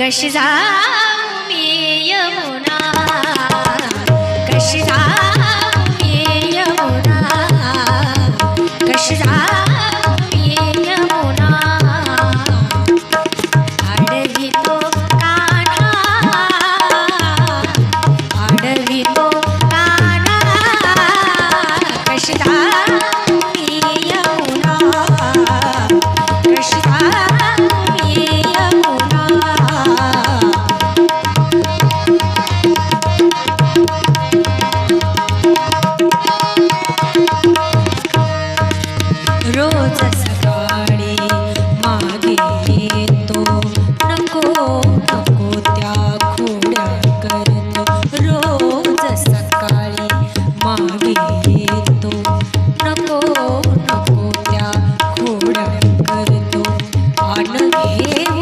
कशी जाऊ मी यमुना? कशी जाऊ मी यमुना? कशी जाऊ Hey.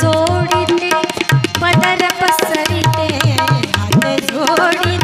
जोडिते पदर पसरिते हात जोडिते.